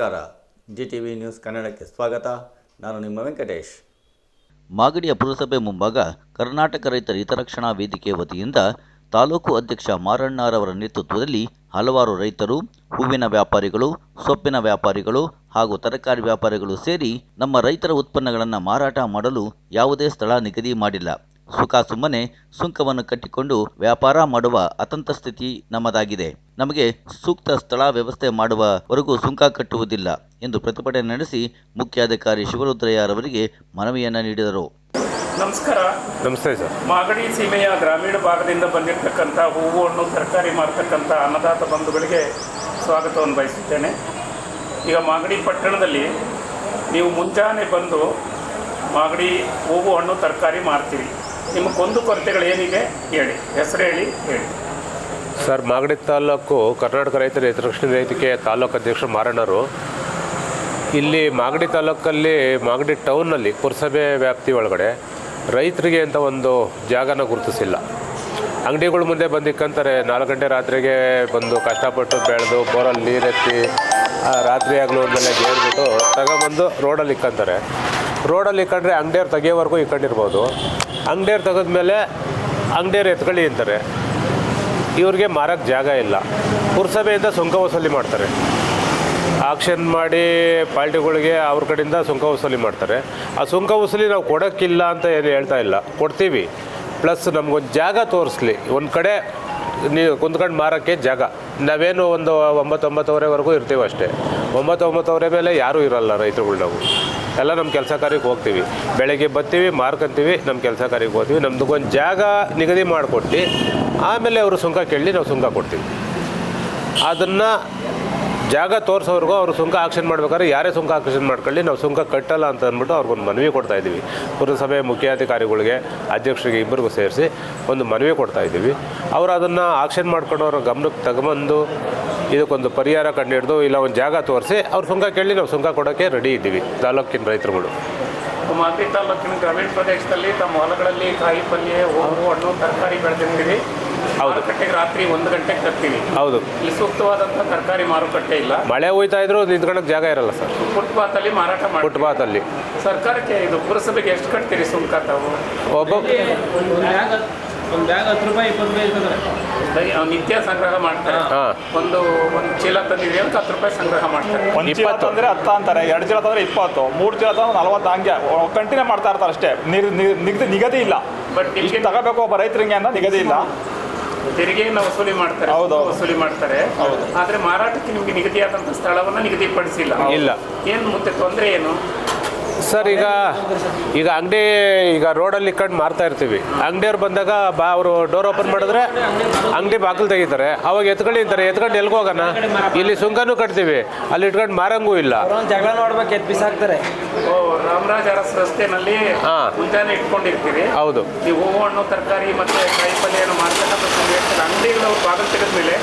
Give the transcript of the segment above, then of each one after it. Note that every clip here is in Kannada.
ನಮಸ್ಕಾರ. ಜಿ ಟಿ ವಿ ನ್ಯೂಸ್ ಕನ್ನಡಕ್ಕೆ ಸ್ವಾಗತ. ನಾನು ನಿಮ್ಮ ವೆಂಕಟೇಶ್. ಮಾಗಡಿಯ ಪುರಸಭೆ ಮುಂಭಾಗ ಕರ್ನಾಟಕ ರೈತರ ಹಿತರಕ್ಷಣಾ ವೇದಿಕೆ ವತಿಯಿಂದ ತಾಲೂಕು ಅಧ್ಯಕ್ಷ ಮಾರಣ್ಣರವರ ನೇತೃತ್ವದಲ್ಲಿ ಹಲವಾರು ರೈತರು, ಹೂವಿನ ವ್ಯಾಪಾರಿಗಳು, ಸೊಪ್ಪಿನ ವ್ಯಾಪಾರಿಗಳು ಹಾಗೂ ತರಕಾರಿ ವ್ಯಾಪಾರಿಗಳು ಸೇರಿ ನಮ್ಮ ರೈತರ ಉತ್ಪನ್ನಗಳನ್ನು ಮಾರಾಟ ಮಾಡಲು ಯಾವುದೇ ಸ್ಥಳ ನಿಗದಿ ಮಾಡಿಲ್ಲ. ಸುಖ ಸುಮ್ಮನೆ ಸುಂಕವನ್ನು ಕಟ್ಟಿಕೊಂಡು ವ್ಯಾಪಾರ ಮಾಡುವ ಅತಂತ ಸ್ಥಿತಿ ನಮ್ಮದಾಗಿದೆ. ನಮಗೆ ಸೂಕ್ತ ಸ್ಥಳ ವ್ಯವಸ್ಥೆ ಮಾಡುವವರೆಗೂ ಸುಂಕ ಕಟ್ಟುವುದಿಲ್ಲ ಎಂದು ಪ್ರತಿಭಟನೆ ನಡೆಸಿ ಮುಖ್ಯಾಧಿಕಾರಿ ಶಿವರುದ್ರಯ್ಯರವರಿಗೆ ಮನವಿಯನ್ನು ನೀಡಿದರು. ನಮಸ್ಕಾರ. ನಮಸ್ತೆ ಸರ್. ಮಾಗಡಿ ಸೀಮೆಯ ಗ್ರಾಮೀಣ ಭಾಗದಿಂದ ಬಂದಿರತಕ್ಕಂಥ ಹೂವು ಹಣ್ಣು ತರಕಾರಿ ಮಾರತಕ್ಕಂಥ ಅನ್ನದಾತ ಬಂಧುಗಳಿಗೆ ಸ್ವಾಗತವನ್ನು ಬಯಸುತ್ತೇನೆ ಈಗ ಮಾಗಡಿ ಪಟ್ಟಣದಲ್ಲಿ ನೀವು ಮುಂಜಾನೆ ಬಂದು ಮಾಗಡಿ ಹೂವು ಹಣ್ಣು ತರಕಾರಿ ಮಾರ್ತೀರಿ. ನಿಮ್ಮ ಕೊಂದು ಕೊರತೆಗಳು ಏನಿದೆ ಹೇಳಿ. ಹೆಸರು ಹೇಳಿ ಹೇಳಿ. ಸರ್, ಮಾಗಡಿ ತಾಲೂಕು ಕರ್ನಾಟಕ ರೈತರ ಹಿತರಕ್ಷಣೆ ವೇದಿಕೆ ತಾಲೂಕು ಅಧ್ಯಕ್ಷರು ಮಾರಣ್ಣರು. ಇಲ್ಲಿ ಮಾಗಡಿ ತಾಲೂಕಲ್ಲಿ, ಮಾಗಡಿ ಟೌನ್ನಲ್ಲಿ ಪುರಸಭೆ ವ್ಯಾಪ್ತಿ ಒಳಗಡೆ ರೈತರಿಗೆ ಅಂತ ಒಂದು ಜಾಗನ ಗುರುತಿಸಿಲ್ಲ. ಅಂಗಡಿಗಳ ಮುಂದೆ ಬಂದಿಕ್ಕಂತಾರೆ ನಾಲ್ಕು ಗಂಟೆ ರಾತ್ರಿಗೆ ಬಂದು ಕಷ್ಟಪಟ್ಟು ಬೆಳೆದು ಬೋರಲ್ಲಿ ನೀರೆತ್ತಿ ರಾತ್ರಿ ಆಗಲೂ ಮೇಲೆ ಗೇರ್ಬಿಟ್ಟು ತಗೊಂಬಂದು ರೋಡಲ್ಲಿ ಇಕ್ಕಂತಾರೆ. ರೋಡಲ್ಲಿ ಇಕ್ಕಂಡ್ರೆ ಅಂಗಡಿಯವ್ರು ತೆಗಿಯೋವರೆಗೂ ಇಕ್ಕೊಂಡಿರ್ಬೋದು ಅಂಗಡಿಯವ್ರು ತೆಗೆದ್ಮೇಲೆ ಅಂಗಡಿಯವ್ರು ಎತ್ಕೊಳ್ಳಿ ಅಂತಾರೆ. ಇವ್ರಿಗೆ ಮಾರಕ್ಕೆ ಜಾಗ ಇಲ್ಲ. ಪುರಸಭೆಯಿಂದ ಸುಂಕ ವಸೂಲಿ ಮಾಡ್ತಾರೆ. ಆಕ್ಷನ್ ಮಾಡಿ ಪಾರ್ಟಿಗಳಿಗೆ ಅವ್ರ ಕಡೆಯಿಂದ ಸುಂಕ ವಸೂಲಿ ಮಾಡ್ತಾರೆ. ಆ ಸುಂಕ ವಸೂಲಿ ನಾವು ಕೊಡೋಕ್ಕಿಲ್ಲ ಅಂತ ಏನು ಹೇಳ್ತಾ ಇಲ್ಲ. ಕೊಡ್ತೀವಿ. ಪ್ಲಸ್ ನಮಗೊಂದು ಜಾಗ ತೋರಿಸ್ಲಿ. ಒಂದು ಕಡೆ ನೀವು ಕುಂತ್ಕೊಂಡು ಮಾರೋಕ್ಕೆ ಜಾಗ. ನಾವೇನು ಒಂದು ಒಂಬತ್ತು ಒಂಬತ್ತುವರೆವರೆಗೂ ಇರ್ತೀವಿ ಅಷ್ಟೇ ಒಂಬತ್ತು ಒಂಬತ್ತುವರೆ ಮೇಲೆ ಯಾರೂ ಇರಲ್ಲ ರೈತರುಗಳು ನಾವು. ಎಲ್ಲ ನಮ್ಮ ಕೆಲಸ ಕಾರ್ಯಕ್ಕೆ ಹೋಗ್ತೀವಿ. ಬೆಳಗ್ಗೆ ಬರ್ತೀವಿ ಮಾರ್ಕೊಂತೀವಿ ನಮ್ಮ ಕೆಲಸ ಕಾರ್ಯಕ್ಕೆ ಹೋಗ್ತೀವಿ. ನಮ್ದಕ್ಕೊಂದು ಜಾಗ ನಿಗದಿ ಮಾಡಿಕೊಟ್ಟು, ಆಮೇಲೆ ಅವರು ಸುಂಕ ಕೇಳಿ ನಾವು ಸುಂಕ ಕೊಡ್ತೀವಿ. ಅದನ್ನು ಜಾಗ ತೋರಿಸೋರ್ಗೂ ಅವರು ಸುಂಕ ಆಕ್ಷನ್ ಮಾಡ್ಬೇಕಾದ್ರೆ ಯಾರೇ ಸುಂಕ ಆಕ್ಷನ್ ಮಾಡ್ಕೊಳ್ಳಿ, ನಾವು ಸುಂಕ ಕಟ್ಟಲ್ಲ ಅಂತ ಅಂದ್ಬಿಟ್ಟು ಅವ್ರಿಗೊಂದು ಮನವಿ ಕೊಡ್ತಾ ಇದ್ದೀವಿ. ಪುರಸಭೆ ಮುಖ್ಯಾಧಿಕಾರಿಗಳಿಗೆ, ಅಧ್ಯಕ್ಷರಿಗೆ ಇಬ್ಬರಿಗೂ ಸೇರಿಸಿ ಒಂದು ಮನವಿ ಕೊಡ್ತಾ ಇದ್ದೀವಿ. ಅವರು ಅದನ್ನು ಆಕ್ಷನ್ ಮಾಡ್ಕೊಂಡು ಅವ್ರ ಗಮನಕ್ಕೆ ತಗೊಂಬಂದು ಇದಕ್ಕೊಂದು ಪರಿಹಾರ ಕಂಡುಹಿಡ್ದು ಇಲ್ಲ ಒಂದು ಜಾಗ ತೋರಿಸಿ ಅವ್ರು ಸುಂಕ ಕೇಳಿ ನಾವು ಸುಂಕ ಕೊಡೋಕ್ಕೆ ರೆಡಿ ಇದ್ದೀವಿ ತಾಲೂಕಿನ ರೈತರುಗಳು. ಮಾಗಡಿ ತಾಲೂಕಿನ ಗ್ರಾಮೀಣ ಪ್ರದೇಶದಲ್ಲಿ ತಮ್ಮ ಹೊಲಗಳಲ್ಲಿ ಕಾಯಿ ಪಲ್ಯ ಹೂವು ಹಣ್ಣು ತರಕಾರಿ ಬೆಳೆದಿರ್ತೀವಿ ಹೌದು. ಮಾರುಕಟ್ಟೆಗೆ ರಾತ್ರಿ ಒಂದು ಗಂಟೆಗೆ ತರ್ತೀವಿ. ಹೌದು. ಇಲ್ಲಿ ಸೂಕ್ತವಾದಂಥ ತರಕಾರಿ ಮಾರುಕಟ್ಟೆ ಇಲ್ಲ. ಮಳೆ ಹೋಯ್ತಾ ಇದ್ರು ನಿಂತ್ಕೊಳ್ಳೋಕೆ ಜಾಗ ಇರಲ್ಲ ಸರ್. ಫುಟ್ಪಾತಲ್ಲಿ ಮಾರಾಟ ಮಾಡಿ ಫುಟ್ಪಾತಲ್ಲಿ. ಸರ್ಕಾರಕ್ಕೆ ಇದು ಪುರಸಭೆಗೆ ಎಷ್ಟು ಕಟ್ತೀರಿ ಸುಂಕ ತಾವು? ಒಬ್ಬ ಒಂದು ಬ್ಯಾಗ್ ಹತ್ತು ರೂಪಾಯಿ ಇಪ್ಪತ್ತು ರೂಪಾಯಿ ಇರ್ತದೆ. ನಿತ್ಯ ಸಂಗ್ರಹ ಮಾಡ್ತಾರೆ. ಹಾಂ. ಒಂದು ಒಂದು ಚೀಲ ತಂದಿದ್ವಿ ಅಂತ ಹತ್ತು ರೂಪಾಯಿ ಸಂಗ್ರಹ ಮಾಡ್ತಾರೆ. ಒಂದು ಚೀಲ ಇಪ್ಪತ್ತು. ತಂದ್ರೆ ಹತ್ತು ಅಂತಾರೆ ಎರಡು ಚೀಲ ತಂದ್ರೆ ಇಪ್ಪತ್ತು ಮೂರು ಚೀಲ ತಂದ್ರೆ ನಲವತ್ತು ಹಂಗೆ. ಕಂಟಿನ್ಯೂ ಮಾಡ್ತಾ ಇರ್ತಾರೆ ಅಷ್ಟೇ. ನಿರ್- ನಿರ್- ನಿಗದಿ ನಿಗದಿ ಇಲ್ಲ. ಬಟ್ ಇಷ್ಟು ನಿಮಗೆ ತಗೋಬೇಕು ಒಬ್ಬ ರೈತರಿಗೆ ಅಂತ ನಿಗದಿ ಇಲ್ಲ. ತೆರಿಗೆಯನ್ನು ವಸೂಲಿ ಮಾಡ್ತಾರೆ ಹೌದು, ಹೌದು. ವಸೂಲಿ ಮಾಡ್ತಾರೆ. ಹೌದು. ಆದ್ರೆ ಮಾರಾಟಕ್ಕೆ ನಿಮಗೆ ನಿಗದಿಯಾದಂಥ ಸ್ಥಳವನ್ನ ನಿಗದಿಪಡಿಸಿಲ್ಲ. ಇಲ್ಲ. ಏನು ಮತ್ತೆ ತೊಂದರೆ ಏನು? ಸರ್, ಈಗ ಈಗ ಅಂಗಡಿ, ಈಗ ರೋಡಲ್ಲಿ ಇಟ್ಕೊಂಡು ಮಾರ್ತಾ ಇರ್ತೀವಿ. ಅಂಗಡಿಯವ್ರು ಬಂದಾಗ ಬಾ, ಅವರು ಡೋರ್ ಓಪನ್ ಮಾಡಿದ್ರೆ ಅಂಗಡಿ ಬಾಗಿಲು ತೆಗಿತಾರೆ. ಅವಾಗ ಎತ್ಕೊಂಡು ಅಂತಾರೆ ಎತ್ಕೊಂಡು ಎಲ್ಗೆ ಹೋಗೋಣ? ಇಲ್ಲಿ ಸುಂಕನೂ ಕಟ್ತೀವಿ. ಅಲ್ಲಿ ಇಟ್ಕೊಂಡು ಮಾರಂಗೂ ಇಲ್ಲ. ಜಗಳ ನೋಡ್ಬೇಕು ಎತ್ ಬಿಸಾಕ್ತಾರೆ. ರಾಮರಾಜ್ ಅರಸ್ ರಸ್ತೆನಲ್ಲಿ ಹಾ. ಮುಂಜಾನೆ ಇಟ್ಕೊಂಡಿರ್ತೀರಿ. ಹೌದು. ನೀವು ಹೂವು ಹಣ್ಣು ತರಕಾರಿ ಮತ್ತೆ ಕಾಯಿ ಪಲ್ಯವನ್ನು ಮಾಡ್ತಕ್ಕಂಥ ಅಂಗಡಿಗಳು ಬಾಗಿಲು ತೆಗೆದ ಮೇಲೆ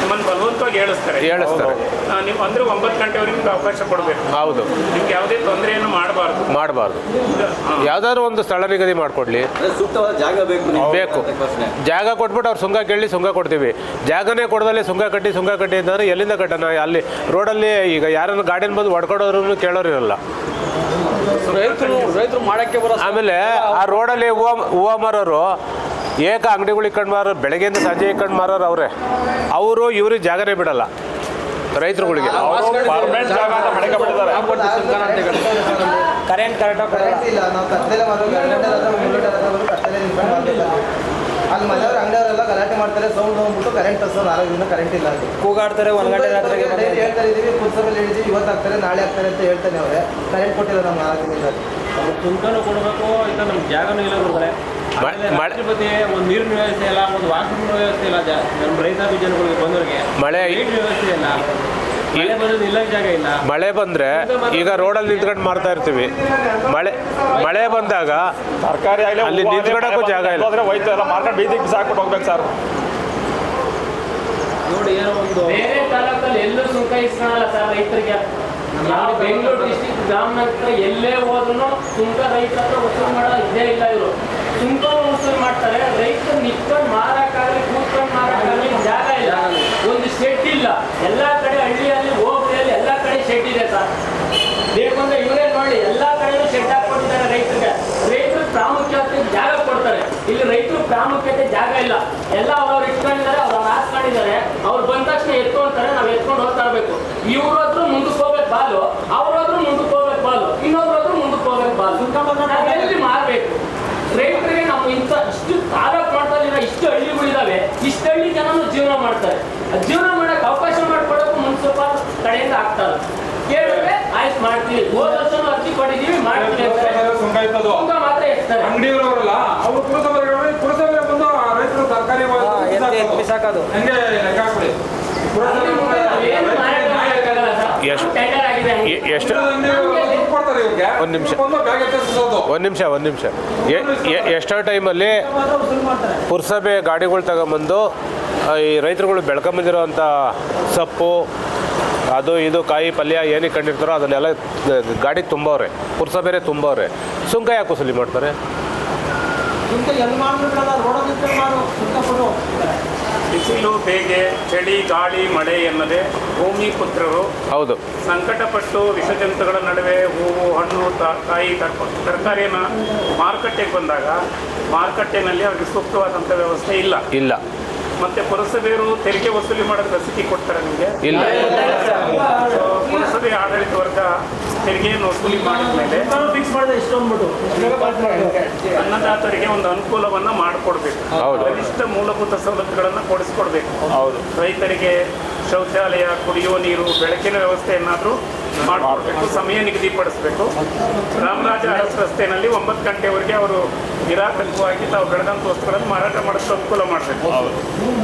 ನಿಮ್ಮನ್ನು ಬಲವಂತವಾಗಿ ಹೇಳಿಸ್ತಾರೆ ಹೇಳಿಸ್ತಾರೆ. ನೀವು ಅಂದ್ರೆ ಒಂಬತ್ತು ಗಂಟೆವರೆಗೆ ನಿಮ್ಗೆ ಅವಕಾಶ ಕೊಡಬೇಕು. ಹೌದು. ನಿಮ್ಗೆ ಯಾವುದೇ ತೊಂದರೆಯನ್ನು ಮಾಡಬಾರ್ದು. ಮಾಡಬಾರ್ದು. ಯಾವ್ದಾದ್ರು ಒಂದು ಸ್ಥಳ ನಿಗದಿ ಮಾಡಿಕೊಡ್ಲಿ. ಸೂಕ್ತವಾದ ಜಾಗ ಬೇಕು ಬೇಕು. ಜಾಗ ಕೊಟ್ಬಿಟ್ಟು ಅವ್ರು ಸುಂಗ ಕೇಳಿ ಸುಂಗ ಕೊಡ್ತೀವಿ. ಜಾಗನೇ ಕೊಡದಲ್ಲಿ ಸುಂಗ ಕಟ್ಟಿ ಸುಂಗ ಕಟ್ಟಿ ಅಂತಂದ್ರೆ ಎಲ್ಲಿಂದ ಕಟ್ಟೋಣ? ಅಲ್ಲಿ ರೋಡಲ್ಲಿ ಈಗ ಯಾರನ್ನು ಗಾಡಿನ ಬಂದು ಹೊಡ್ಕೊಡೋರು ಕೇಳೋರು ಇರಲ್ಲ ರೈತರು ರೈತರು ಮಾಡಕ್ಕೆ ಬರೋ ಆಮೇಲೆ ಆ ರೋಡಲ್ಲಿ ಹೂವು ಹೂವು ಮಾರೋರು ಏಕ ಅಂಗಡಿಗಳು ಇಕ್ಕಂಡು ಮಾರೋರು ಬೆಳಗ್ಗೆಯಿಂದ ಸಂಜೆ ಇಕ್ಕಂಡು ಮಾರೋರು ಅವರೇ ಅವರು ಇವ್ರಿಗೆ ಜಾಗನೇ ಬಿಡಲ್ಲ ರೈತರುಗಳಿಗೆ ಕರೆಂಟ್ ಕರೆಕ್ಟಾಗಿ ಅಲ್ಲಿ ಮನೆಯವ್ರು ಅಂಗಡಿಯವರೆಲ್ಲ ಗಲಾಟೆ ಮಾಡ್ತಾರೆ ಸೌಂಡ್ ಹೋಗ್ಬಿಟ್ಟು ಕರೆಂಟ್ ತರ್ಸೋ ನಾಲ್ಕು ದಿನ ಕರೆಂಟ್ ಇಲ್ಲ ಅದು ಕೂಗಾಡ್ತಾರೆ ಒಂದು ಗಂಟೆ ರಾತ್ರಿಗೆ ಡೈಲಿ ಹೇಳ್ತಾ ಇದೀವಿ ಪುಸ್ತಕದಲ್ಲಿ ಹೇಳಿದೀವಿ ಇವತ್ತು ಆಗ್ತಾರೆ ನಾಳೆ ಆಗ್ತಾರೆ ಅಂತ ಹೇಳ್ತಾನೆ ಅವರೇ. ಕರೆಂಟ್ ಕೊಟ್ಟಿಲ್ಲ ನಮ್ಗೆ ನಾಲ್ಕು ದಿನ ಸುಂಕನೂ ಕೊಡಬೇಕು ಇಲ್ಲ ನಮ್ಗೆ ಜಾಗನೂ ಇಲ್ಲ ಕೊಡ್ತಾರೆ ಮಳೆ- ಮಳೆ- ಬಗ್ಗೆ ಒಂದು ನೀರಿನ ವ್ಯವಸ್ಥೆ ಇಲ್ಲ ಒಂದು ವಾಸ ವ್ಯವಸ್ಥೆ ಇಲ್ಲ ಜಾ- ನಮ್ಮ ರೈತಾಪಿ ಜನಗಳಿಗೆ ಬಂದವರಿಗೆ. ಮಳೆ ವ್ಯವಸ್ಥೆ ಇಲ್ಲ. ಮಳೆ ಬಂದ್ರೆ ಈಗ ಜಾಗ ಇಲ್ಲ. ಮಳೆ ಬಂದರೆ ಈಗ ರೋಡಲ್ಲಿ ನಿಂತ್ಕೊಂಡು ಮಾರ್ತಾ ಇರ್ತೀವಿ. ಮಳೆ ಮಳೆ ಬಂದಾಗ ತರಕಾರಿ ಆಗಲಿ ಅಲ್ಲಿ ನಿಂತ್ಕೊಳ್ಳೋಕ್ಕೂ ಜಾಗ ಇಲ್ಲ. ಹೋದ್ರೆ ಹೋಯ್ತು. ಎಲ್ಲ ಮಾರ್ಕೊಂಡು ಬೀದಿಗೆ ಬಿಸಾಕ್ಬಿಟ್ಟು ಹೋಗ್ಬೇಕು ಸರ್. ನೋಡಿ ಏನೋ ಒಂದು ಬೇರೆ ತಾಲೂಕಲ್ಲಿ ಎಲ್ಲೂ ಸುಂಕ ಇಸ್ಕೊಳಲ್ಲ ಸರ್ ರೈತರಿಗೆ. ಯಾವ ಬೆಂಗಳೂರು ಡಿಸ್ಟಿಕ್ ಗ್ರಾಮಾಂತರ ಎಲ್ಲೇ ಹೋದ್ರೂ ಸುಂಕ ರೈತರ ಹತ್ರ ವಸೂಲು ಮಾಡೋ ಇದೇ ಇಲ್ಲ ಇವರು. ಸುಂಕ ವಸೂಲು ಮಾಡ್ತಾರೆ. ರೈತರು ನಿಂತ್ಕೊಂಡು ಮಾರಕ್ಕಾಗಲಿ ಕೂತ್ಕೊಂಡು ಮಾರಕ್ಕಾಗಲಿ ಜಾಗ ಇಲ್ಲ. ಒಂದು ಶೆಡ್ ಇಲ್ಲ. ಎಲ್ಲ ಕಡೆ ಹಳ್ಳಿಯಲ್ಲಿ, ಹೋಬಳಿಯಲ್ಲಿ ಎಲ್ಲ ಕಡೆ ಶೆಡ್ ಇದೆ ಸರ್. ಬೇಕು ಅಂದ್ರೆ ಇವರೇ ನೋಡಿ, ಎಲ್ಲಾ ಕಡೆ ಶೆಡ್ ಹಾಕೊಂಡಿದ್ದಾರೆ ರೈತರಿಗೆ. ರೈತರು ಪ್ರಾಮುಖ್ಯತೆ ಜಾಗ ಕೊಡ್ತಾರೆ. ಇಲ್ಲಿ ರೈತರು ಪ್ರಾಮುಖ್ಯತೆ ಜಾಗ ಇಲ್ಲ. ಎಲ್ಲ ಅವ್ರವ್ರು ಇಟ್ಕೊಂಡಿದ್ದಾರೆ ಅವ್ರು ಹಾಸ್ಕೊಂಡಿದ್ದಾರೆ ಅವ್ರು ಬಂದ ತಕ್ಷಣ ಎತ್ಕೊಂತಾರೆ ನಾವು ಎತ್ಕೊಂಡು ಹೋಗ್ತಾ ಇರಬೇಕು. ಇವ್ರ ಹತ್ರ ಮುಂದಕ್ಕೆ ಹೋಗ್ಬೇಕು ಬಾಲು ಅವ್ರಾದ್ರೂ ಮುಂದಕ್ಕೆ ಹೋಗ್ಬೇಕು ಬಾಲು ಇನ್ನೊಬ್ರಾದ್ರೂ ಮುಂದಕ್ಕೆ ಹೋಗ್ಬೇಕು ಬಾಲು. ಎಲ್ಲಿ ಮಾರಬೇಕು? ರೈತರಿಗೆ ನಾವು ಇಂಥ, ಇಷ್ಟು ತಾಲೂಕು ಇದ್ದೀರಾ ಇಷ್ಟು ಹಳ್ಳಿಗಳಿದಾವೆ, ಇಷ್ಟು ಹಳ್ಳಿ ಜನನು ಜೀವನ ಮಾಡ್ತಾರೆ. ಜೀವನ ಮಾಡಕ್ ಅವಕಾಶ ಮಾಡ್ಕೊಡೋಕೆ ಸ್ವಲ್ಪ ಕಡೆಯಿಂದ ಆಗ್ತಾ ಕೇಳಿದ್ರೆ ಆಯ್ತು ಮಾಡ್ತೀವಿ. ಹೋದ ವರ್ಷನೂ ಅರ್ಜಿ ಕೊಟ್ಟಿದ್ದೀವಿ ಮಾಡ್ತೀವಿ ಅಂತಾರೆ. ಸುಂಕ ಮಾತ್ರ ಎತ್ತಾರೆ ಅಂಗಡಿಯವರಲ್ಲ ಅವ್ರು ಪುರಸಭೆ ಪುರಸಭೆ ಬಂದು ರೈತರು ತರಕಾರಿ ಬಿಸಾಕೋದು. ಹಂಗೆ ಲೆಕ್ಕ ಹಾಕ್ಬಿಡಿ. ಅಲ್ಲಿ ಮುಂದೆ ನಾವೇನು ಮಾಡಕ್ಕಾಗಲ್ಲ ಸರ್. ಎಷ್ಟು- ಒಂದ್ ನಿಮಿಷ. ಒಂದ್ ನಿಮಿಷ ಒಂದು ನಿಮಿಷ. ಎಷ್ಟೋ ಟೈಮಲ್ಲಿ ಪುರಸಭೆ ಗಾಡಿಗಳು ತಗೊಂಬಂದು ಈ ರೈತರುಗಳು ಬೆಳ್ಕೊಂಬಂದಿರೋಂಥ ಸೊಪ್ಪು ಅದು ಇದು ಕಾಯಿ ಪಲ್ಯ ಏನಕ್ಕೆ ಕಂಡಿರ್ತಾರೋ ಅದನ್ನೆಲ್ಲ ಗಾಡಿ ತುಂಬವ್ರೆ ಪುರಸಭೆನೇ ತುಂಬವ್ರೆ ಸುಂಕ ಯಾಕೆ ವಸೂಲಿ ಮಾಡ್ತಾರೆ? ಬಿಸಿಲು ಬೇಗೆ ಚಳಿ ಗಾಳಿ ಮಳೆ ಎನ್ನದೆ ಭೂಮಿ ಪುತ್ರರು ಹೌದು. ಸಂಕಟಪಟ್ಟು ವಿಷಜಂತುಗಳ ನಡುವೆ ಹೂವು ಹಣ್ಣು ತ- ಕಾಯಿ ತರ್ಕ- ತರಕಾರಿಯನ್ನು ಮಾರುಕಟ್ಟೆಗೆ ಬಂದಾಗ ಮಾರುಕಟ್ಟೆನಲ್ಲಿ ಅವ್ರಿಗೆ ಸೂಕ್ತವಾದಂಥ ವ್ಯವಸ್ಥೆ ಇಲ್ಲ. ಇಲ್ಲ. ಮತ್ತೆ ಪುರಸಭೆಯವರು ತೆರಿಗೆ ವಸೂಲಿ ಮಾಡೋದು ಲಸಿಕೆ ಕೊಡ್ತಾರೆ ನಿಮಗೆ? ಇಲ್ಲ. ಪುರಸಭೆ ಆಡಳಿತ ವರ್ಗ ತೆರಿಗೆಯನ್ನು ವಸೂಲಿ ಮಾಡಿದ ಮೇಲೆ ಫಿಕ್ಸ್ ಮಾಡಿದೆ ಇಷ್ಟೊಂದ್ಬಿಟ್ಟು ಅನ್ನದಾತರಿಗೆ ಒಂದು ಅನುಕೂಲವನ್ನ ಮಾಡಿಕೊಡ್ಬೇಕು. ಹೌದು. ಕನಿಷ್ಠ ಮೂಲಭೂತ ಸವಲತ್ತುಗಳನ್ನು ಕೊಡಿಸ್ಕೊಡ್ಬೇಕು. ಹೌದು. ರೈತರಿಗೆ ಶೌಚಾಲಯ ಕುಡಿಯುವ ನೀರು ಬೆಳಕಿನ ವ್ಯವಸ್ಥೆಯನ್ನಾದರೂ ಮಾಡಿಕೊಡ್ಬೇಕು ಸಮಯ ನಿಗದಿಪಡಿಸಬೇಕು. ರಾಮರಾಜ ಅರಸ್ ರಸ್ತೆಯಲ್ಲಿ ಒಂಬತ್ತು ಗಂಟೆವರೆಗೆ ಅವರು ನಿರಾತಂಕವಾಗಿ ತಾವು ಬೆಳೆದಂಥ ವಸ್ತುಗಳನ್ನು ಮಾರಾಟ ಮಾಡೋಕ್ಕೆ ಅನುಕೂಲ ಮಾಡಬೇಕು.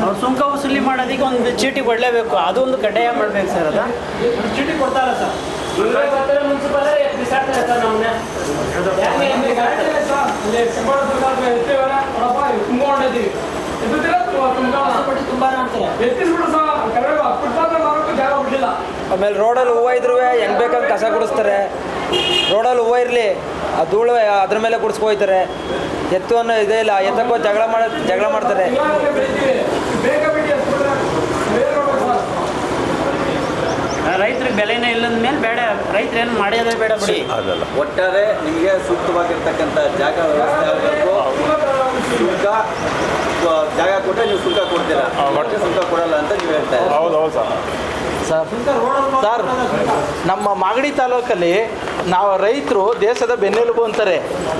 ಅವ್ರು ಸುಂಕ ವಸೂಲಿ ಮಾಡೋದಕ್ಕೆ ಒಂದು ಚೀಟಿ ಕೊಡಲೇಬೇಕು. ಅದೊಂದು ಕಡ್ಡಾಯ ಮಾಡಬೇಕು ಸರ್ ಅದ. ಚೀಟಿ ಕೊಡ್ತಾರ ಸರ್. ಮುನ್ಸಿಪಲ್ ಬಿಸಾಡ್ತಾರೆ ಸರ್ ನಮ್ಮನ್ನ ಯಾಕೆ ಹಿಂಗ್ ಬಿಸಾಡ್ತಾರೆ? ತುಂಬಾ ಅಂತಾರೆ ಆಮೇಲೆ ರೋಡಲ್ಲಿ ಹೂವು ಇದ್ರೂ ಹೆಂಗ್ ಬೇಕಂಗೆ ಕಸ ಗುಡಿಸ್ತಾರೆ. ರೋಡಲ್ಲಿ ಹೂವು ಇರಲಿ ಆ ಧೂಳು ಅದ್ರ ಮೇಲೆ ಕುಡಿಸ್ಕೋಯ್ತಾರೆ ಎತ್ತು ಅನ್ನೋ ಇದೇ ಇಲ್ಲ ಎತ್ತಕ್ಕೋ ಜಗಳ ಮಾಡ ಜಗಳ ಮಾಡ್ತಾರೆ. ರೈತರಿಗೆ ಬೆಲೆನೇ ಇಲ್ಲದ ಮೇಲೆ ಬೇಡ ರೈತರು ಏನು ಮಾಡೋದೇ ಬೇಡ ಬಿಡಿ. ಅದಲ್ಲ. ಒಟ್ಟಾರೆ ನಿಮಗೆ ಸೂಕ್ತವಾಗಿರ್ತಕ್ಕಂಥ ಜಾಗ ವ್ಯವಸ್ಥೆ ಆಗಬೇಕು. ಸುಂಕ ಜಾಗ ಕೊಟ್ಟರೆ ನೀವು ಸುಂಕ ಕೊಡ್ತೀರಾ. ಸುಂಕ ಕೊಡಲ್ಲ ಅಂತ ನೀವು ಹೇಳ್ತಾ ಇದ್ದೀರಾ ಹೌದು ಹೌದು ಸರ್. ಸರ್. ಸರ್, ನಮ್ಮ ಮಾಗಡಿ ತಾಲೂಕಲ್ಲಿ ನಾವು ರೈತರು ದೇಶದ ಬೆನ್ನೆಲುಬು ಅಂತಾರೆ.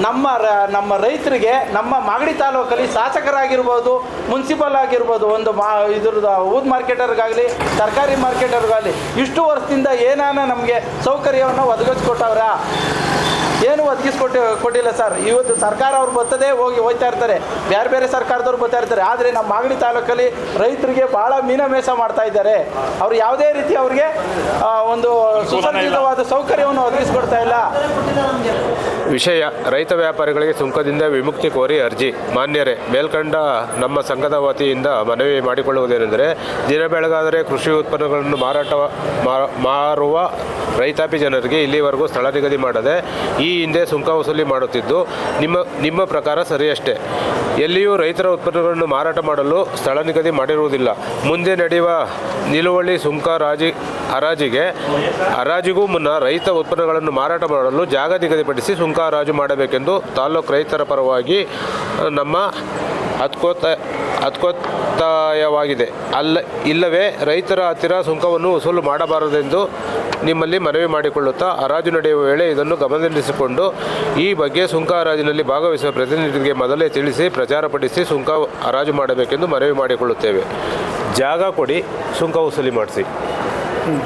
ನಮ್ಮ ನಮ್ಮ ರೈತರಿಗೆ ನಮ್ಮ ಮಾಗಡಿ ತಾಲೂಕಲ್ಲಿ ಶಾಸಕರಾಗಿರ್ಬೋದು, ಮುನ್ಸಿಪಲ್ ಆಗಿರ್ಬೋದು, ಒಂದು ಮಾ, ಇದ್ರದ್ದು ಊದ್ ಮಾರ್ಕೆಟರ್ಗಾಗಲಿ, ತರಕಾರಿ ಮಾರ್ಕೆಟರ್ಗಾಗಲಿ, ಇಷ್ಟು ವರ್ಷದಿಂದ ಏನಾನ ನಮಗೆ ಸೌಕರ್ಯವನ್ನು ಒದಗಿಸ್ಕೊಟ್ಟವ್ರ? ಏನು ಒದಗಿಸ್ಕೊಟ್ಟು ಕೊಟ್ಟಿಲ್ಲ ಸರ್. ಇವತ್ತು ಸರ್ಕಾರ ಅವ್ರು ಬರ್ತದೆ ಹೋಗಿ ಹೋಗ್ತಾ ಇರ್ತಾರೆ. ಬೇರೆ ಬೇರೆ ಸರ್ಕಾರದವ್ರು ಬರ್ತಾ ಇರ್ತಾರೆ. ಆದರೆ ನಮ್ಮ ಮಾಗಡಿ ತಾಲೂಕಲ್ಲಿ ರೈತರಿಗೆ ಭಾಳ ಮೀನಮೇಷ ಮಾಡ್ತಾ ಇದ್ದಾರೆ. ಅವ್ರು ಯಾವುದೇ ರೀತಿ ಅವ್ರಿಗೆ ಒಂದು ಸುಸಜ್ಜಿತವಾದ ಸೌಕರ್ಯವನ್ನು ಒದಗಿಸ್ಕೊಡ್ತಾ ಇಲ್ಲ. ವಿಷಯ, ರೈತ ವ್ಯಾಪಾರಿಗಳಿಗೆ ಸುಂಕದಿಂದ ವಿಮುಕ್ತಿ ಕೋರಿ ಅರ್ಜಿ. ಮಾನ್ಯರೇ, ಮೇಲ್ಕಂಡ ನಮ್ಮ ಸಂಘದ ವತಿಯಿಂದ ಮನವಿ ಮಾಡಿಕೊಳ್ಳುವುದೇನೆಂದರೆ, ದಿನ ಬೆಳಗಾದರೆ ಕೃಷಿ ಉತ್ಪನ್ನಗಳನ್ನು ಮಾರಾಟ ಮಾರುವ ರೈತಾಪಿ ಜನರಿಗೆ ಇಲ್ಲಿವರೆಗೂ ಸ್ಥಳ ನಿಗದಿ ಮಾಡದೆ, ಈ ಹಿಂದೆ ಸುಂಕ ವಸೂಲಿ ಮಾಡುತ್ತಿದ್ದು ನಿಮ್ಮ ನಿಮ್ಮ ಪ್ರಕಾರ ಸರಿಯಷ್ಟೇ ಎಲ್ಲಿಯೂ ರೈತರ ಉತ್ಪನ್ನಗಳನ್ನು ಮಾರಾಟ ಮಾಡಲು ಸ್ಥಳ ನಿಗದಿ ಮಾಡಿರುವುದಿಲ್ಲ. ಮುಂದೆ ನಡೆಯುವ ನಿಲುವಳಿ ಸುಂಕ ರಾಜಿ, ಹರಾಜಿಗೆ, ಹರಾಜಿಗೂ ಮುನ್ನ ರೈತ ಉತ್ಪನ್ನಗಳನ್ನು ಮಾರಾಟ ಮಾಡಲು ಜಾಗ ನಿಗದಿಪಡಿಸಿ ಸುಂಕ ಹರಾಜು ಮಾಡಬೇಕೆಂದು ತಾಲೂಕು ರೈತರ ಪರವಾಗಿ ನಮ್ಮ ಹತ್ಕೋತ, ಹತ್ಕೋತ್ತಾಯವಾಗಿದೆ. ಅಲ್ಲ, ಇಲ್ಲವೇ ರೈತರ ಹತ್ತಿರ ಸುಂಕವನ್ನು ವಸೂಲು ಮಾಡಬಾರದೆಂದು ನಿಮ್ಮಲ್ಲಿ ಮನವಿ ಮಾಡಿಕೊಳ್ಳುತ್ತಾ ಹರಾಜು ನಡೆಯುವ ವೇಳೆ ಇದನ್ನು ಗಮನದಲ್ಲಿರಿಸಿಕೊಂಡು ಈ ಬಗ್ಗೆ ಸುಂಕ ಹರಾಜಿನಲ್ಲಿ ಭಾಗವಹಿಸುವ ಪ್ರತಿನಿಧಿಗೆ ಮೊದಲೇ ತಿಳಿಸಿ ಪ್ರಚಾರಪಡಿಸಿ ಸುಂಕ ಹರಾಜು ಮಾಡಬೇಕೆಂದು ಮನವಿ ಮಾಡಿಕೊಳ್ಳುತ್ತೇವೆ. ಜಾಗ ಕೊಡಿ ಸುಂಕ ವಸೂಲಿ ಮಾಡಿಸಿ.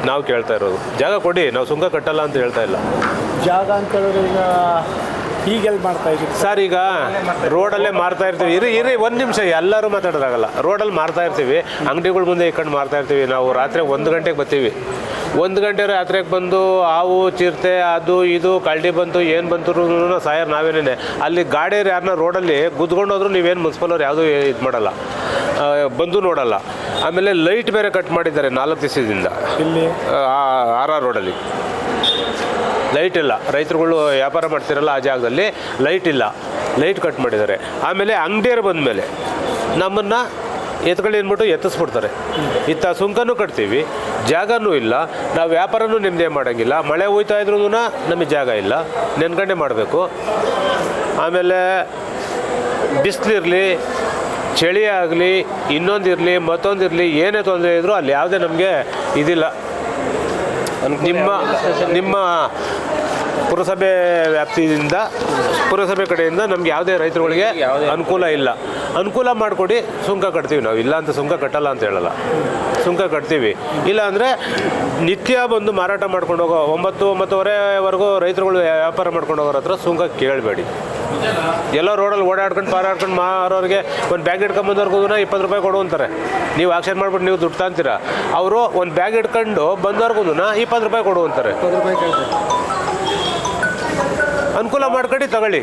ನಾವು ಕೇಳ್ತಾ ಇರೋದು. ಜಾಗ ಕೊಡಿ ನಾವು ಸುಂಕ ಕಟ್ಟಲ್ಲ ಅಂತ ಹೇಳ್ತಾ ಇಲ್ಲ. ಜಾಗ ಅಂತ ಹೇಳಿದ್ರೆ ಈಗ ಈಗೆಲ್ಲಿ ಮಾಡ್ತಾ ಇದ್ದೀವಿ ಸರ್? ಈಗ ರೋಡಲ್ಲೇ ಮಾರ್ತಾ ಇರ್ತೀವಿ. ಇರಿ ಇರಿ ಒಂದು ನಿಮಿಷ ಎಲ್ಲರೂ ಮಾತಾಡೋದಾಗಲ್ಲ. ರೋಡಲ್ಲಿ ಮಾರ್ತಾ ಇರ್ತೀವಿ. ಅಂಗಡಿಗಳ ಮುಂದೆ ಇಟ್ಕೊಂಡು ಮಾರ್ತಾ ಇರ್ತೀವಿ. ನಾವು ರಾತ್ರಿ ಒಂದು ಗಂಟೆಗೆ ಬರ್ತೀವಿ. ಒಂದು ಗಂಟೆ ರಾತ್ರಿಗೆ ಬಂದು ಹಾವು ಚಿರತೆ ಅದು ಇದು ಕಳ್ಳಿ ಬಂತು ಏನು ಬಂತು ಸಾಯರ್ ನಾವೇನೇ ಅಲ್ಲಿ ಗಾಡಿಯವ್ರು ಯಾರನ್ನ ರೋಡಲ್ಲಿ ಗುದ್ಕೊಂಡು ಹೋದ್ರು ನೀವೇನು ಮುನ್ಸಿಪಲ್ ಅವ್ರು ಯಾವುದೂ ಇದು ಮಾಡಲ್ಲ. ಬಂದು ನೋಡಲ್ಲ. ಆಮೇಲೆ ಲೈಟ್ ಬೇರೆ ಕಟ್ ಮಾಡಿದ್ದಾರೆ ನಾಲ್ಕು ದಿವಸದಿಂದ. ಇಲ್ಲಿ ಆರ್ ಆರ್ ರೋಡಲ್ಲಿ. ಲೈಟ್ ಇಲ್ಲ. ರೈತರುಗಳು ವ್ಯಾಪಾರ ಮಾಡ್ತಿರಲ್ಲ ಆ ಜಾಗದಲ್ಲಿ ಲೈಟ್ ಇಲ್ಲ. ಲೈಟ್ ಕಟ್ ಮಾಡಿದ್ದಾರೆ. ಆಮೇಲೆ ಅಂಗಡಿಯರು ಬಂದಮೇಲೆ ನಮ್ಮನ್ನು ಎತ್ಕೊಳ್ಳಿ ಅಂದ್ಬಿಟ್ಟು ಎತ್ತಿಸ್ಬಿಡ್ತಾರೆ. ಇತ್ತ ಸುಂಕನೂ ಕಟ್ತೀವಿ ಜಾಗನೂ ಇಲ್ಲ ನಾವು ವ್ಯಾಪಾರನೂ ನಿಮ್ಮದೇ ಮಾಡೋಂಗಿಲ್ಲ ಮಳೆ ಹೋಯ್ತಾ ಇದ್ರೂ ನಮಗೆ ಜಾಗ ಇಲ್ಲ ನೆನ್ಗಂಡೆ ಮಾಡಬೇಕು. ಆಮೇಲೆ ಬಿಸಿಲಿರಲಿ ಚಳಿ ಆಗಲಿ ಇನ್ನೊಂದಿರಲಿ ಮತ್ತೊಂದಿರಲಿ ಏನೇ ತೊಂದರೆ ಇದ್ದರೂ ಅಲ್ಲಿ ಯಾವುದೇ ನಮಗೆ ಇದಿಲ್ಲ. ನಿಮ್ಮ ನಿಮ್ಮ ಪುರಸಭೆ ವ್ಯಾಪ್ತಿಯಿಂದ ಪುರಸಭೆ ಕಡೆಯಿಂದ ನಮ್ಗೆ ಯಾವುದೇ ರೈತರುಗಳಿಗೆ ಅನುಕೂಲ ಇಲ್ಲ. ಅನುಕೂಲ ಮಾಡಿಕೊಡಿ ಸುಂಕ ಕಟ್ತೀವಿ ನಾವು. ಇಲ್ಲ ಅಂತ ಸುಂಕ ಕಟ್ಟಲ್ಲ ಅಂತ ಹೇಳಲ್ಲ. ಸುಂಕ ಕಟ್ತೀವಿ. ಇಲ್ಲ ಅಂದರೆ ನಿತ್ಯ ಬಂದು ಮಾರಾಟ ಮಾಡ್ಕೊಂಡು ಹೋಗೋ ಒಂಬತ್ತು ಒಂಬತ್ತುವರೆವರೆಗೂ ರೈತರುಗಳು ವ್ಯಾಪಾರ ಮಾಡ್ಕೊಂಡು ಹೋಗೋರ ಹತ್ರ ಸುಂಕ ಕೇಳಬೇಡಿ. ಎಲ್ಲ ರೋಡಲ್ಲಿ ಓಡಾಡ್ಕೊಂಡು ಪಾರಾಡ್ಕೊಂಡು ಮಾರೋರಿಗೆ ಒಂದು ಬ್ಯಾಗ್ ಇಟ್ಕೊಂಬಂದವ್ರಿಗೂ ಇಪ್ಪತ್ತು ರೂಪಾಯಿ ಕೊಡು ಅಂತಾರೆ. ನೀವು ಆಕ್ಷನ್ ಮಾಡ್ಬಿಟ್ಟು ನೀವು ದುಡ್ಡು ತಾಂತೀರ? ಅವರು ಒಂದು ಬ್ಯಾಗ್ ಇಟ್ಕೊಂಡು ಬಂದವ್ರಿಗೂ ಇಪ್ಪತ್ತು ರೂಪಾಯಿ ಕೊಡು ಅಂತಾರೆ. ಅನುಕೂಲ ಮಾಡ್ಕೊಂಡು ತಗೊಳ್ಳಿ.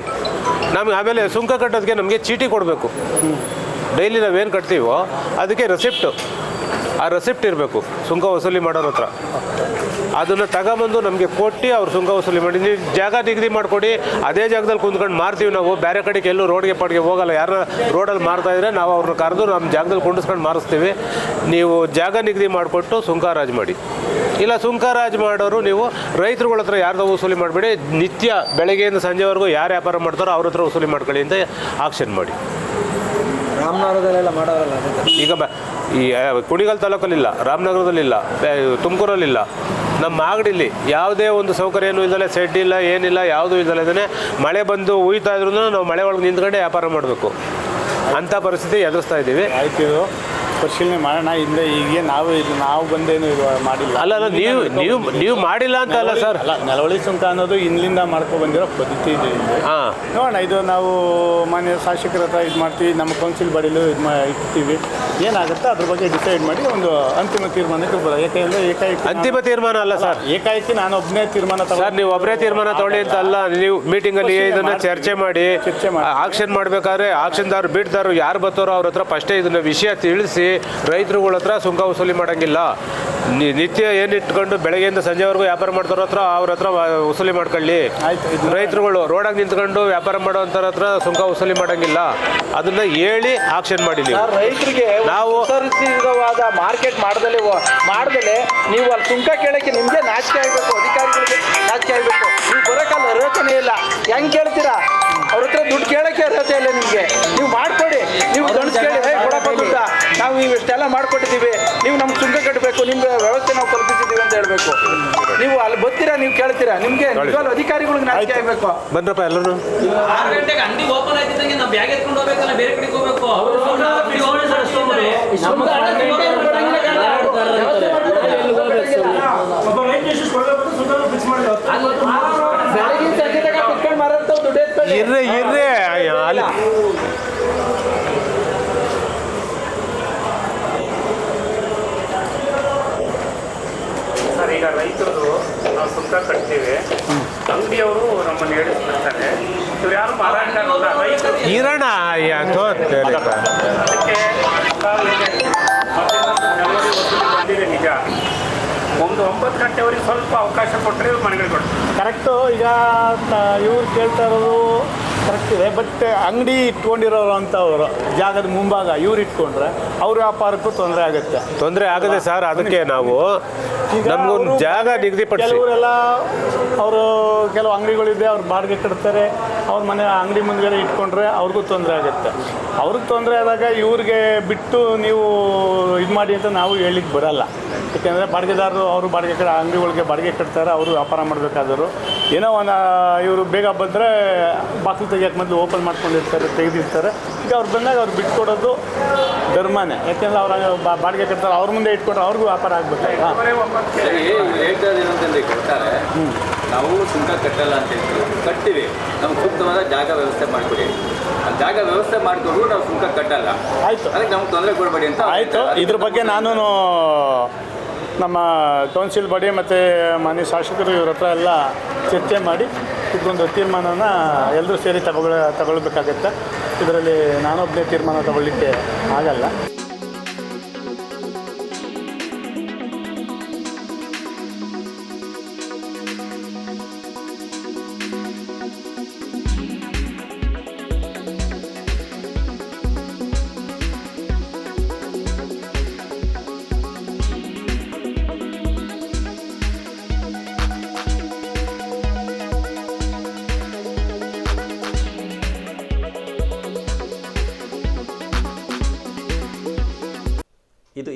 ನಮಗೆ ಆಮೇಲೆ ಸುಂಕ ಕಟ್ಟೋದಕ್ಕೆ ನಮಗೆ ಚೀಟಿ ಕೊಡಬೇಕು. ಡೈಲಿ ನಾವೇನು ಕಟ್ತೀವೋ ಅದಕ್ಕೆ ರೆಸಿಪ್ಟು ಆ ರೆಸಿಪ್ಟ್ ಇರಬೇಕು, ಸುಂಕ ವಸೂಲಿ ಮಾಡೋರ ಹತ್ರ. ಅದನ್ನು ತಗೊಂಬಂದು ನಮಗೆ ಕೊಟ್ಟು ಅವ್ರು ಸುಂಕ ವಸೂಲಿ ಮಾಡಿ, ನೀವು ಜಾಗ ನಿಗದಿ ಮಾಡಿಕೊಡಿ, ಅದೇ ಜಾಗದಲ್ಲಿ ಕುಂತ್ಕೊಂಡು ಮಾರ್ತೀವಿ ನಾವು. ಬೇರೆ ಕಡೆಗೆ ಎಲ್ಲೂ ರೋಡ್ಗೆ ಪಾಡ್ಗೆ ಹೋಗಲ್ಲ. ಯಾರು ರೋಡಲ್ಲಿ ಮಾರ್ತಾ ಇದ್ರೆ ನಾವು ಅವ್ರನ್ನ ಕರೆದು ನಮ್ಮ ಜಾಗದಲ್ಲಿ ಕುಂಡಿಸ್ಕೊಂಡು ಮಾರಿಸ್ತೀವಿ. ನೀವು ಜಾಗ ನಿಗದಿ ಮಾಡಿಕೊಟ್ಟು ಸುಂಕ ರಾಜ್ ಮಾಡಿ. ಇಲ್ಲ ಸುಂಕ ರಾಜ್ ಮಾಡೋರು ನೀವು ರೈತರುಗಳ ಹತ್ರ ಯಾರ್ದೋ ವಸೂಲಿ ಮಾಡಬೇಡಿ. ನಿತ್ಯ ಬೆಳಗ್ಗೆಯಿಂದ ಸಂಜೆವರೆಗೂ ಯಾರು ವ್ಯಾಪಾರ ಮಾಡ್ತಾರೋ ಅವ್ರ ಹತ್ರ ವಸೂಲಿ ಮಾಡ್ಕೊಳ್ಳಿ ಅಂತ ಆಕ್ಷನ್ ಮಾಡಿ. ರಾಮನಗರದಲ್ಲೆಲ್ಲ ಮಾಡೋರಲ್ಲ ಈಗ ಬ ಈ ಕುಣಿಗಲ್ ತಾಲೂಕಲ್ಲಿಲ್ಲ ರಾಮನಗರದಲ್ಲಿಲ್ಲ ತುಮಕೂರಲ್ಲಿಲ್ಲ. ನಮ್ಮ ಮಾಗಡಿಲಿ ಯಾವುದೇ ಒಂದು ಸೌಕರ್ಯನೂ ಇಲ್ಲದೆ ಸೆಡ್ ಇಲ್ಲ ಏನಿಲ್ಲ ಯಾವುದೂ ಇಲ್ಲದೇ ಮಳೆ ಬಂದು ಉಯ್ತಾ ಇದ್ರೂ ನಾವು ಮಳೆ ಒಳಗೆ ನಿಂತ್ಕೊಂಡೆ ವ್ಯಾಪಾರ ಮಾಡಬೇಕು. ಅಂಥ ಪರಿಸ್ಥಿತಿ ಎದುರಿಸ್ತಾ ಇದ್ದೀವಿ. ಆಯ್ತು ಪರಿಶೀಲನೆ ಮಾಡೋಣ ಹಿಂದೆ ಈಗ ನಾವು ಇದು ನಾವು ಬಂದೇನು ಇದು ಮಾಡಿಲ್ಲ. ಅಲ್ಲ ಅಲ್ಲ ನೀವು ನೀವು ನೀವು ಮಾಡಿಲ್ಲ ಅಂತ ಅಲ್ಲ ಸರ್. ಅಲ್ಲ ನೆಲವಳಿ ಸುಂಕ ಅನ್ನೋದು ಇಲ್ಲಿಂದ ಮಾಡ್ಕೊ ಬಂದಿರೋ ಪದ್ಧತಿ ಇದೆ ಇಲ್ಲಿ. ಹಾಂ. ನೋಡೋಣ ಇದು ನಾವು ಮಾನ್ಯ ಶಾಸಕರ ಹತ್ರ ಇದು ಮಾಡ್ತೀವಿ ನಮ್ಮ ಕೌನ್ಸಿಲ್ ಬಾಡಿಲು ಇದು ಮಾ ಇಡ್ತೀವಿ. ಏನಾಗುತ್ತೆ ಅದ್ರ ಬಗ್ಗೆ ಡಿಸೈಡ್ ಮಾಡಿ ಒಂದು ಅಂತಿಮ ತೀರ್ಮಾನಕ್ಕೆ ಬರೋದು. ಯಾಕೆಂದ್ರೆ ಏಕಾಏಕಿ ಅಂತಿಮ ತೀರ್ಮಾನ ಅಲ್ಲ ಸರ್. ಏಕಾಏಕಿ ನಾನು ಒಬ್ಬನೇ ತೀರ್ಮಾನ ಸರ್ ನೀವು ಒಬ್ಬರೇ ತೀರ್ಮಾನ ತಗೊಳ್ಳಿ ಅಂತ ಅಲ್ಲ ನೀವು ಮೀಟಿಂಗ್ ಅಲ್ಲಿ ಇದನ್ನ ಚರ್ಚೆ ಮಾಡಿ ಚರ್ಚೆ ಮಾಡಿ. ಆಕ್ಷನ್ ಮಾಡಬೇಕಾದ್ರೆ ಆಕ್ಷನ್ದಾರು ಬಿಡ್ದಾರು ಯಾರು ಬರ್ತಾರೋ ಅವ್ರ ಹತ್ರ ಫಸ್ಟೇ ಇದನ್ನ ವಿಷಯ ತಿಳಿಸಿ ರೈತರುಗಳ ಹತ್ರ ಸುಂಕ ವಸೂಲಿ ಮಾಡಂಗಿಲ್ಲ. ನಿತ್ಯ ಏನಿಟ್ಕೊಂಡು ಬೆಳಗ್ಗೆಯಿಂದ ಸಂಜೆವರೆಗೂ ವ್ಯಾಪಾರ ಮಾಡ್ತಾರೋ ಹತ್ರ ಅವ್ರ ಹತ್ರ ವಸೂಲಿ ಮಾಡ್ಕೊಳ್ಳಿ. ರೈತರುಗಳು ರೋಡಾಗಿ ನಿಂತ್ಕೊಂಡು ವ್ಯಾಪಾರ ಮಾಡೋಂಥವ್ರ ಹತ್ರ ಸುಂಕ ವಸೂಲಿ ಮಾಡಂಗಿಲ್ಲ. ಅದನ್ನ ಹೇಳಿ ಆಕ್ಷನ್ ಮಾಡಿ ನೀವು. ರೈತರಿಗೆ ನಾವು- ಮಾರ್ಕೆಟ್ ಮಾಡ್ದಲೆ ಮಾಡ್ದಲೆ ನೀವು ಅಲ್ಲಿ ಸುಂಕ ಕೇಳಕ್ಕೆ ನಿಮಗೆ ನಾಚಿಕೆ ಆಗಬೇಕು ಅಧಿಕಾರಿಗಳಿಗೆ ನಾಚಿಕೆ ಆಗಬೇಕು. ನೀವು ಬರೋಕ್ಕಲ್ಲ ಅರ್ಹತೆನೇ ಇಲ್ಲ. ಹೆಂಗ್ ಕೇಳ್ತೀರಾ? ಅವ್ರ ಹತ್ರ ದುಡ್ಡು ಕೇಳಕ್ಕೆ ಅರ್ಹತೆ ಇಲ್ಲ ನಿಮಗೆ. ಇಷ್ಟೆಲ್ಲ ಮಾಡ್ಕೊಟ್ಟಿದ್ದೀವಿ. ನೀವು ನಮ್ಗೆ ಸುಂಕ ಕಟ್ಟಬೇಕು ನಿಮ್ಗೆ ವ್ಯವಸ್ಥೆ ನಾವು ಕಲ್ಪಿಸಿದ್ದೀವಿ ಅಂತ ಹೇಳ್ಬೇಕು. ನೀವು ಅಲ್ಲಿ ಬರ್ತೀರಾ ನೀವು ಕೇಳ್ತೀರಾ? ನಿಮಗೆ ನಿಜವಾಗ್ಲೂ ಅಧಿಕಾರಿಗಳಿಗೆ ನಾಚಿಕೆ ಆಗಬೇಕು. ಬಂದ್ರಪ್ಪ ಎಲ್ಲರೂ? ಆರು ಗಂಟೆಗೆ ಅಂಗಡಿ ಓಪನ್ ಆಗಿದ್ದಂಗೆ ನಾವು ಬ್ಯಾಗ್ ಎತ್ಕೊಂಡು ಹೋಗ್ಬೇಕಲ್ಲ ಬೇರೆ ಕಡೆಗೆ ಹೋಗ್ಬೇಕು. ಸಂಜೆ ತನಕ ಕುತ್ಕೊಂಡು ಮಾರಾಟ ದುಡ್ಡು ಎತ್ಕೊಳ್ಳಿ. ಇರ್ರಿ ಇರ್ರಿ. ಅಲ್ಲಿ ಈಗ ರೈತರು ನಾವು ಸುಂಕ ಕಟ್ತೀವಿ. ಅಂಗಡಿಯವರು ನಮ್ಮನ್ನು ಹೇಳಿಸ್ಬಿಡ್ತಾರೆ ಇವ್ರು ಯಾರು ಮಾರಾಟ ರೈತರು ಇರೋಣ ಅದಕ್ಕೆ ಬಂದಿದೆ ನಿಜ ಒಂದು ಒಂಬತ್ತು ಗಂಟೆವರೆಗೆ ಸ್ವಲ್ಪ ಅವಕಾಶ ಕೊಟ್ಟರೆ ಇವ್ರು ಮನೆಗಳು ಕೊಡ್ತಾರೆ. ಕರೆಕ್ಟು ಈಗ ಇವ್ರು ಕೇಳ್ತಾ ಇರೋದು ಕರೆಕ್ಟ್ ಇದೆ. ಬಟ್ ಅಂಗಡಿ ಇಟ್ಕೊಂಡಿರೋರು ಅಂಥವ್ರು ಜಾಗದ ಮುಂಭಾಗ ಇವ್ರು ಇಟ್ಕೊಂಡ್ರೆ ಅವ್ರ ವ್ಯಾಪಾರಕ್ಕೂ ತೊಂದರೆ ಆಗುತ್ತೆ. ತೊಂದರೆ ಆಗದೆ ಸರ್ ಅದಕ್ಕೆ ನಾವು ನಮ್ಗೊಂದು ಜಾಗ ನಿಗದಿಪಡಿಸಿ. ಕೆಲವರೆಲ್ಲ ಅವರು ಕೆಲವು ಅಂಗಡಿಗಳಿದೆ ಅವ್ರು ಬಾಡಿಗೆ ಕಟ್ತಾರೆ. ಅವ್ರ ಮನೆ ಅಂಗಡಿ ಮುಂದ್ಗಡೆ ಇಟ್ಕೊಂಡ್ರೆ ಅವ್ರಿಗೂ ತೊಂದರೆ ಆಗುತ್ತೆ. ಅವ್ರಿಗೆ ತೊಂದರೆ ಆದಾಗ ಇವ್ರಿಗೆ ಬಿಟ್ಟು ನೀವು ಇದು ಮಾಡಿ ಅಂತ ನಾವು ಹೇಳಿಕ್ಕೆ ಬರಲ್ಲ. ಯಾಕೆಂದರೆ ಬಾಡಿಗೆದಾರರು ಅವರು ಬಾಡಿಗೆ ಕಡೆ ಅಂಗಡಿಗಳಿಗೆ ಬಾಡಿಗೆ ಕಟ್ತಾರೆ ಅವರು ವ್ಯಾಪಾರ ಮಾಡಬೇಕಾದವರು ಏನೋ ಒಂದು ಇವರು ಬೇಗ ಬಂದರೆ ಬಾಗಿಲು ತೆಗಿಯೋಕೆ ಮೊದಲು ಓಪನ್ ಮಾಡ್ಕೊಂಡಿರ್ತಾರೆ ತೆಗೆದಿರ್ತಾರೆ. ಈಗ ಅವ್ರು ಬಂದಾಗ ಅವ್ರು ಬಿಟ್ಕೊಡೋದು ಧರ್ಮನೇ. ಯಾಕೆಂದರೆ ಅವ್ರ ಬಾಡಿಗೆ ಕಟ್ತಾರೆ ಅವ್ರ ಮುಂದೆ ಇಟ್ಕೊಂಡ್ರೆ ಅವ್ರಿಗೂ ವ್ಯಾಪಾರ ಆಗಬೇಕಲ್ಲ ನಾವು ಸುಂಕ ಕಟ್ಟಲ್ಲ ಅಂತ ಹೇಳ್ತೀವಿ. ಕಟ್ತೀವಿ ನಮ್ಗೆ ಸೂಕ್ತವಾದ ಜಾಗ ವ್ಯವಸ್ಥೆ ಮಾಡಿಕೊಡಿ. ಆ ಜಾಗ ವ್ಯವಸ್ಥೆ ಮಾಡಿಕೊಂಡು ನಾವು ಸುಂಕ ಕಟ್ಟಲ್ಲ. ಆಯ್ತು. ಅದಕ್ಕೆ ನಮ್ಗೆ ತೊಂದರೆ ಕೊಡಬೇಡಿ ಅಂತ ಆಯ್ತು. ಆಯಿತು ಇದ್ರ ಬಗ್ಗೆ ನಾನು ನಮ್ಮ ಕೌನ್ಸಿಲ್ ಬಾಡಿ ಮತ್ತು ಮನೆ ಶಾಸಕರು ಇವ್ರ ಹತ್ರ ಎಲ್ಲ ಚರ್ಚೆ ಮಾಡಿ ಇದೊಂದು ತೀರ್ಮಾನನ ಎಲ್ಲರೂ ಸೇರಿ ತಗೊಳ್ಳ ತಗೊಳ್ಬೇಕಾಗತ್ತೆ. ಇದರಲ್ಲಿ ನಾನೊಬ್ಬನೇ ತೀರ್ಮಾನ ತಗೊಳ್ಳಿಕ್ಕೆ ಆಗಲ್ಲ.